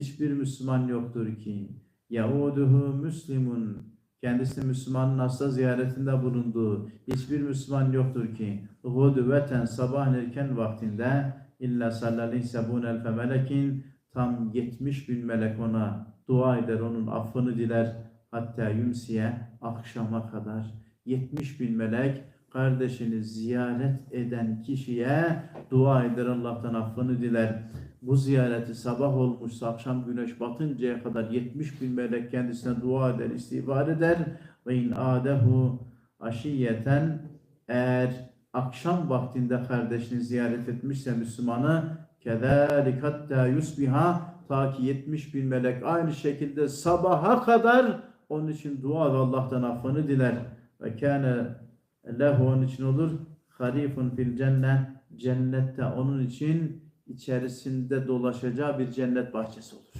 hiçbir Müslüman yoktur ki. Yahuduhu Müslimun. Kendisi Müslümanın hasta ziyaretinde bulunduğu hiçbir Müslüman yoktur ki. Gudveten sabah erken vaktinde. İlla sallalin sebun elfe melekin. Tam 70 bin melek ona dua eder onun affını diler. Hatta yumsiye akşama kadar 70 bin melek kardeşini ziyaret eden kişiye dua eder Allah'tan affını diler. Bu ziyareti sabah olmuşsa akşam güneş batıncaya kadar 70 bin melek kendisine dua eder, istiğfar eder. Ve in adehu aşiyeten eğer akşam vaktinde kardeşini ziyaret etmişse Müslümanı kedalik hatta yusbiha ta ki 70 bin melek aynı şekilde sabaha kadar onun için dua ve Allah'tan affını diler. Ve kâne lehu onun için olur. Harifun fil cennet cennette onun için içerisinde dolaşacağı bir cennet bahçesi olur.